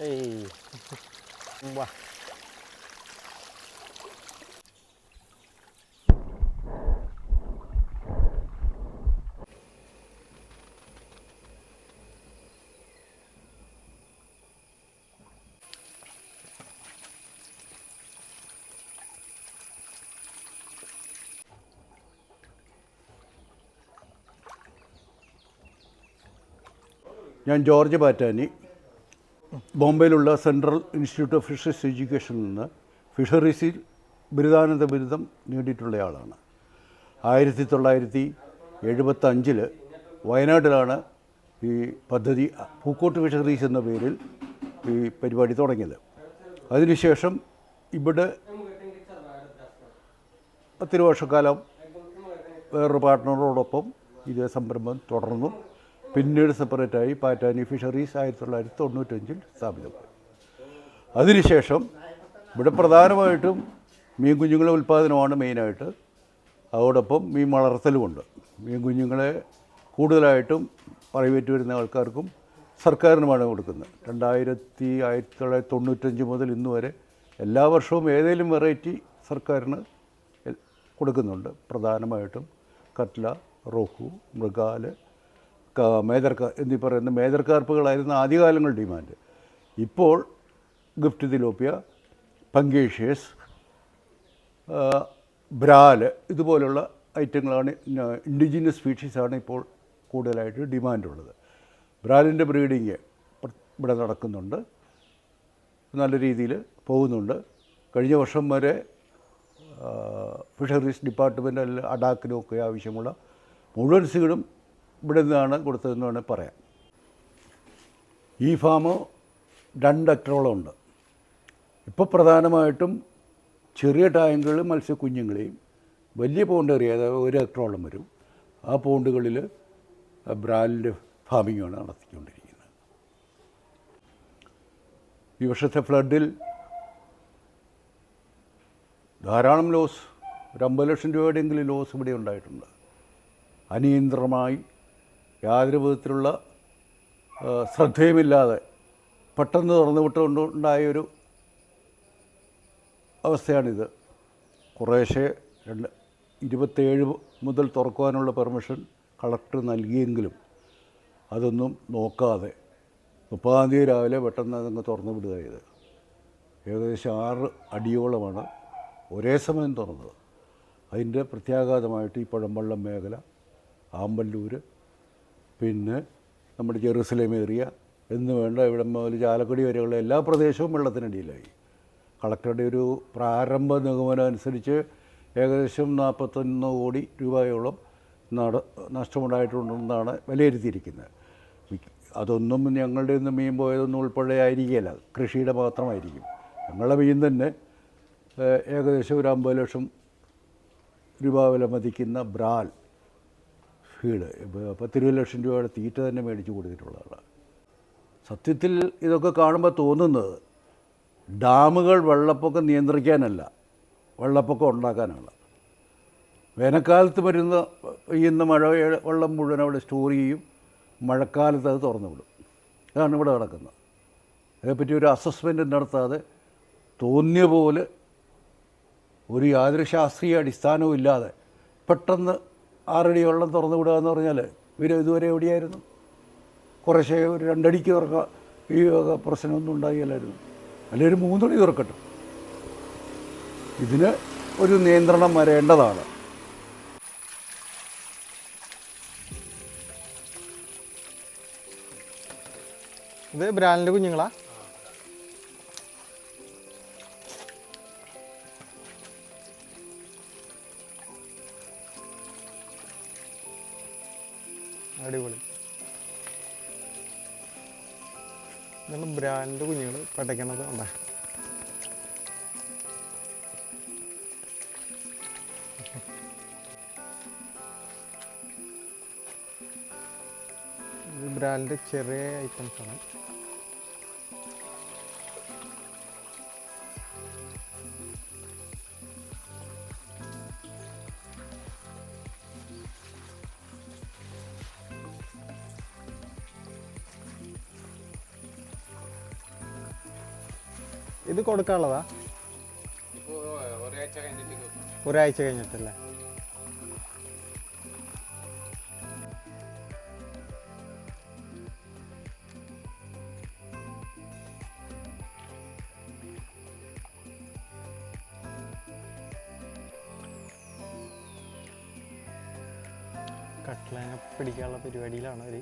ഏയ് വാ ഞാൻ George Pattani ബോംബെയിലുള്ള central institute of fisheries എഡ്യൂക്കേഷനിൽ നിന്ന് ഫിഷറീസിൽ ബിരുദാനന്ദ ബിരുദം നേടിയിട്ടുള്ളയാളാണ്. ആയിരത്തി തൊള്ളായിരത്തി എഴുപത്തഞ്ചിൽ വയനാട്ടിലാണ് ഈ പദ്ധതി പൂക്കോട്ട് ഫിഷറീസ് എന്ന പേരിൽ ഈ പരിപാടി തുടങ്ങിയത്. അതിനുശേഷം ഇവിടെ പത്തിരു വർഷക്കാലം വേറൊരു പാർട്ട്ണറോടൊപ്പം ഇതേ സംരംഭം തുടർന്നു. പിന്നീട് സെപ്പറേറ്റായി പാറ്റാനി ഫിഷറീസ് ആയിരത്തി തൊള്ളായിരത്തി തൊണ്ണൂറ്റഞ്ചിൽ സ്ഥാപിതമായി അതിനുശേഷം ഇവിടെ പ്രധാനമായിട്ടും മീൻ കുഞ്ഞുങ്ങളെ ഉൽപ്പാദനമാണ് മെയിനായിട്ട് അതോടൊപ്പം മീൻ വളർത്തലുമുണ്ട് മീൻ കുഞ്ഞുങ്ങളെ കൂടുതലായിട്ടും പ്രൈവറ്റ് വരുന്ന ആൾക്കാർക്കും സർക്കാരിനുമാണ് കൊടുക്കുന്നത്. രണ്ടായിരത്തി ആയിരത്തി തൊള്ളായിരത്തി തൊണ്ണൂറ്റഞ്ച് മുതൽ ഇന്ന് വരെ എല്ലാ വർഷവും ഏതെങ്കിലും വെറൈറ്റി സർക്കാരിന് കൊടുക്കുന്നുണ്ട്. പ്രധാനമായിട്ടും കട്ല റോഹു മൃഗാൽ മേജർ എന്നീ പറയുന്ന മേജർ കാർപ്പുകളായിരുന്നു ആദ്യകാലങ്ങൾ ഡിമാൻഡ്. ഇപ്പോൾ ഗിഫ്റ്റ് തിലോപ്പിയ പങ്കേഷ്യസ് ബ്രാൽ ഇതുപോലുള്ള ഐറ്റങ്ങളാണ് ഇൻഡിജിനസ് സ്പീഷീസാണ് ഇപ്പോൾ കൂടുതലായിട്ട് ഡിമാൻഡുള്ളത്. ബ്രാലിന്റെ ബ്രീഡിങ് ഇവിടെ നടക്കുന്നുണ്ട്. നല്ല രീതിയിൽ പോകുന്നുണ്ട്. കഴിഞ്ഞ വർഷം വരെ ഫിഷറീസ് ഡിപ്പാർട്ട്മെന്റ് അല്ല അഡാക്കിനും ആവശ്യമുള്ള മുഴുവൻ സീഡും ഇവിടെ നിന്നാണ് കൊടുത്തതെന്ന് വേണമെങ്കിൽ പറയാം. ഈ ഫാം രണ്ട് ഹെക്ടറോളം ഉണ്ട് ഇപ്പോൾ പ്രധാനമായിട്ടും ചെറിയ ടാങ്കുകൾ മത്സ്യക്കുഞ്ഞുങ്ങളെയും വലിയ പോണ്ട് ഏറിയ അതായത് ഒരു ഹെക്ടറോളം വരും. ആ പോണ്ടുകളിൽ ബ്രാലിന്റെ ഫാമിങ്ങാണ് നടത്തിക്കൊണ്ടിരിക്കുന്നത്. ഈ വർഷത്തെ ഫ്ലഡിൽ ധാരാളം ലോസ് ഒരു അമ്പത് ലക്ഷം രൂപയുടെയെങ്കിലും ലോസ് ഇവിടെ ഉണ്ടായിട്ടുണ്ട്. അനിയന്ത്രമായി യാതൊരു വിധത്തിലുള്ള ശ്രദ്ധയുമില്ലാതെ പെട്ടെന്ന് തുറന്നു വിട്ടുകൊണ്ടുണ്ടായൊരു അവസ്ഥയാണിത്. കുറേശ്ശെ രണ്ട് ഇരുപത്തേഴ് മുതൽ തുറക്കുവാനുള്ള പെർമിഷൻ കളക്ടർ നൽകിയെങ്കിലും അതൊന്നും നോക്കാതെ മുപ്പതാം തീയതി രാവിലെ പെട്ടെന്ന് അതങ്ങ് തുറന്നു വിടുക ചെയ്ത്. ഏകദേശം ആറ് അടിയോളമാണ് ഒരേ സമയം തുറന്നത്. അതിന്റെ പ്രത്യാഘാതമായിട്ട് ഈ പഴമ്പള്ളം മേഖല ആമ്പല്ലൂർ പിന്നെ നമ്മുടെ ജെറുസലേം ഏറിയ എന്ന് വേണ്ട ഇവിടെ മുതൽ ചാലക്കുടി വരെയുള്ള എല്ലാ പ്രദേശവും വെള്ളത്തിനടിയിലായി കളക്ടറുടെ ഒരു പ്രാരംഭ നിഗമനം അനുസരിച്ച് ഏകദേശം നാൽപ്പത്തൊന്ന് കോടി രൂപയോളം നട നഷ്ടമുണ്ടായിട്ടുണ്ടെന്നാണ് വിലയിരുത്തിയിരിക്കുന്നത്. അതൊന്നും ഞങ്ങളുടെ ഒന്നും മീൻ പോയതൊന്നും ഉൾപ്പെടെ ആയിരിക്കില്ല കൃഷിയുടെ മാത്രമായിരിക്കും. ഞങ്ങളുടെ മീൻ തന്നെ ഏകദേശം ഒരു അമ്പത് ലക്ഷം രൂപ വില മതിക്കുന്ന ബ്രാൽ. ഫീഡ് പത്തിരുപത് ലക്ഷം രൂപയുടെ തീറ്റ തന്നെ മേടിച്ച് കൊടുത്തിട്ടുള്ളതാണ് സത്യത്തിൽ ഇതൊക്കെ കാണുമ്പോൾ തോന്നുന്നത് ഡാമുകൾ വെള്ളപ്പൊക്കം നിയന്ത്രിക്കാനല്ല വെള്ളപ്പൊക്കം ഉണ്ടാക്കാനാണ്. വേനൽക്കാലത്ത് വരുന്ന പെയ്യുന്ന മഴ വെള്ളം മുഴുവൻ അവിടെ സ്റ്റോർ ചെയ്യും മഴക്കാലത്ത് അത് തുറന്നു വിടും. അതാണ് ഇവിടെ നടക്കുന്നത്. അതേപ്പറ്റി ഒരു അസസ്മെന്റ് നടത്താതെ തോന്നിയ പോലെ ഒരു യാതൊരു ശാസ്ത്രീയ അടിസ്ഥാനവും ഇല്ലാതെ പെട്ടെന്ന് ആറടി വെള്ളം തുറന്നു വിടുക എന്ന് പറഞ്ഞാൽ ഇവർ ഇതുവരെ എവിടെയായിരുന്നു? കുറേശ്ശെ ഒരു രണ്ടടിക്ക് തുറക്കുക ഈ പ്രശ്നമൊന്നും ഉണ്ടാകില്ലായിരുന്നു അല്ലെങ്കിൽ ഒരു മൂന്നടി തുറക്കട്ടെ. ഇതിന് ഒരു നിയന്ത്രണം വരേണ്ടതാണ്. ഇത് ബ്രാൻഡിന്റെ കുഞ്ഞുങ്ങളാ? പടയ്ക്കണത് ഉണ്ടാ? ബ്രാലിന്റെ ചെറിയ ഐറ്റംസ് കൊടുക്കാനുള്ളതാ. ഒരാഴ്ച കഴിഞ്ഞിട്ടല്ലേ കട്ട്ലേനെ പിടിക്കാനുള്ള പരിപാടിയിലാണ് അവർ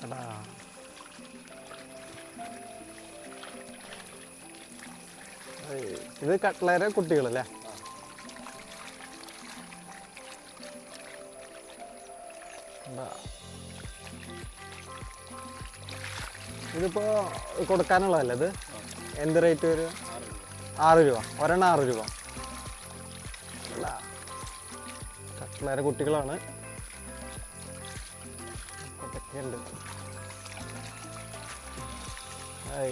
കടാ കടാ ഏയ്, ഇത് കട്ട്ലേരെ കുട്ടികളല്ലേ. ഇതിപ്പോ കൊടുക്കാനുള്ളതല്ലേ ഇത്? എന്ത് റേറ്റ് വരും? ആറ് രൂപ. ഒരെണ്ണം ആറ് രൂപ. അല്ല കുട്ടികളാണ്. ഐ.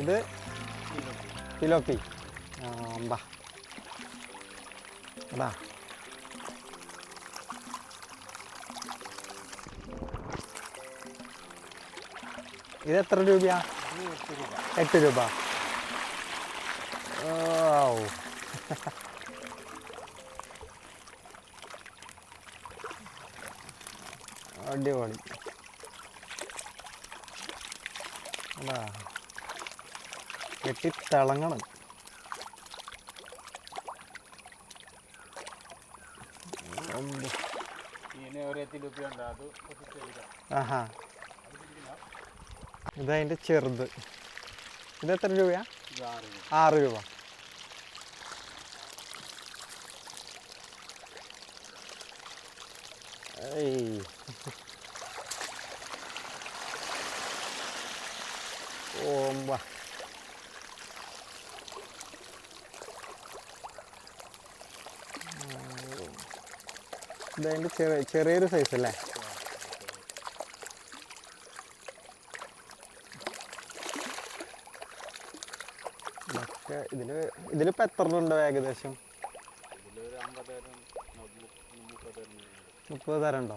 ഇത് പിലോപ്പി അമ്പാ. അതാ ഇത് എത്ര രൂപയാ? എട്ട് രൂപ. ഓ അടിപൊളി. കെട്ടി തിളങ്ങണം അമ്പ്. ഇതിന് ഒരു എത്തിലുപ്പി ഉണ്ട് അത് കുറച്ച് ചെറുതാണ്. ആഹാ ഇതതിന്റെ ചെറുത്. ഇത് എത്ര രൂപയാ? ആറ് രൂപ. ഓമ്പ. ഇതതിന്റെ ചെറിയ ചെറിയൊരു സൈസ് അല്ലേ ഇതൊക്കെ ഇതിൽ ഇതിലിപ്പോൾ എത്ര ഉണ്ട് ഏകദേശം. മുപ്പത് തരം ഉണ്ടോ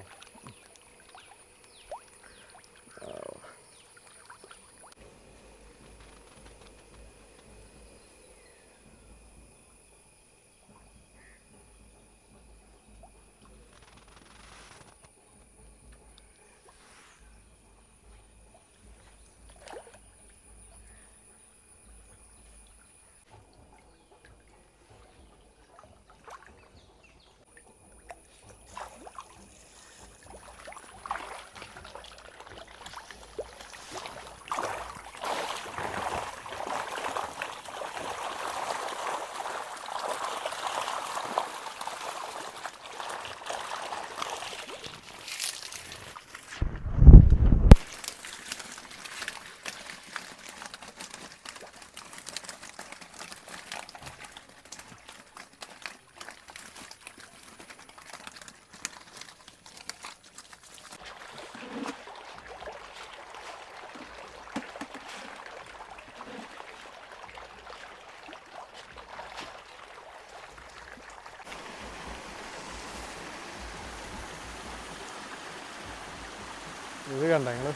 ഇത് കണ്ട നിങ്ങൾ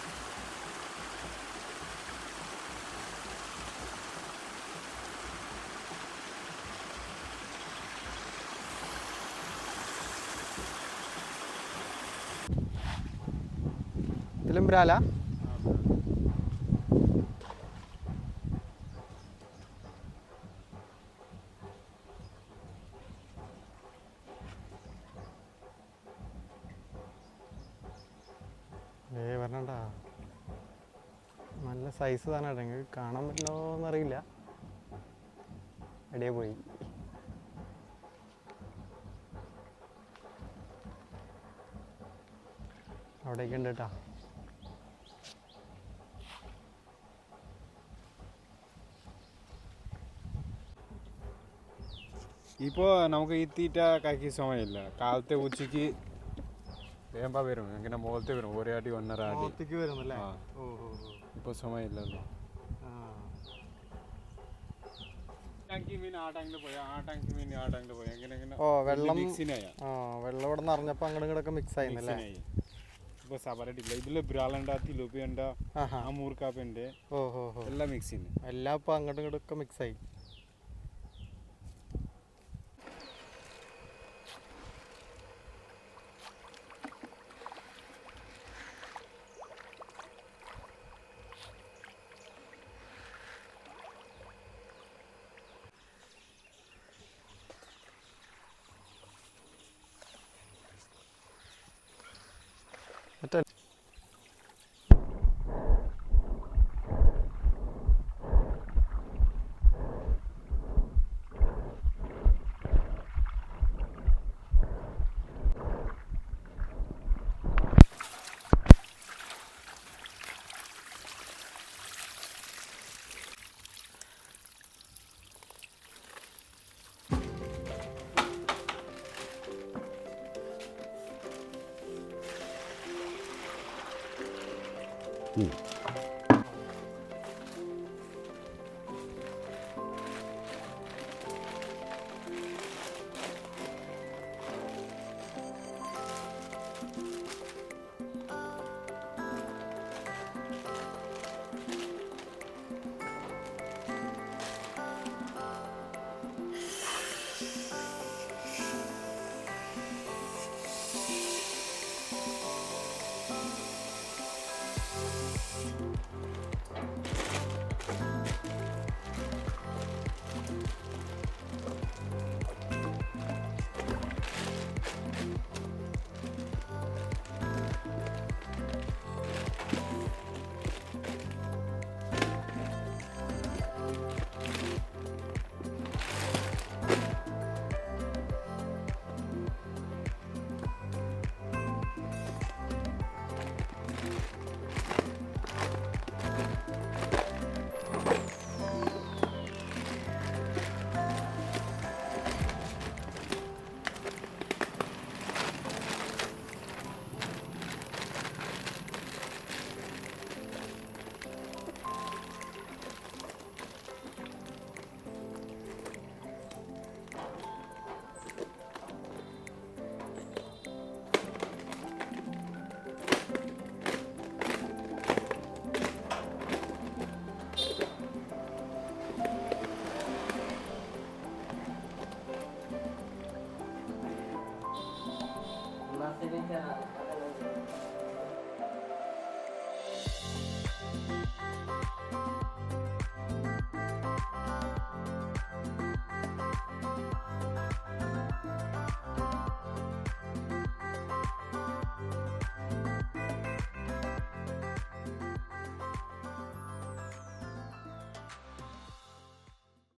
ഇതിലും ബ്രാല ഏ പറഞ്ഞണ്ട നല്ല സൈസ് തന്നെ നിങ്ങൾക്ക് കാണാൻ പറ്റുമോ എന്നറിയില്ല എടിയെ പോയി. അവിടേക്ക് ഉണ്ട് കേട്ടോ ഇപ്പോൾ നമുക്ക് ഈ തീറ്റ കാക്കി സമയമില്ല. കാലത്തെ ഉച്ചയ്ക്ക് വേമ്പ വരും. ഇങ്ങനെ മുഖത്തെ വരും. ഒരേ അടി ഒന്നര അടി വരുന്നല്ലേ അല്ലേ? ഓ ഓ ഓ. ഇപ്പോൾ സമയമില്ലല്ലോ. ഓ വെള്ളം ആ വെള്ളം ഇവിടെ നിറഞ്ഞപ്പോൾ അങ്ങോട്ടും ഇങ്ങോട്ടൊക്കെ മിക്സ് ആയിരുന്നല്ലേ ഇല്ല ഹോ എല്ലാം എല്ലാം ഇപ്പോൾ അങ്ങോട്ടും ഇങ്ങോട്ടൊക്കെ മിക്സ് ആയി. 嗯。referente a la, a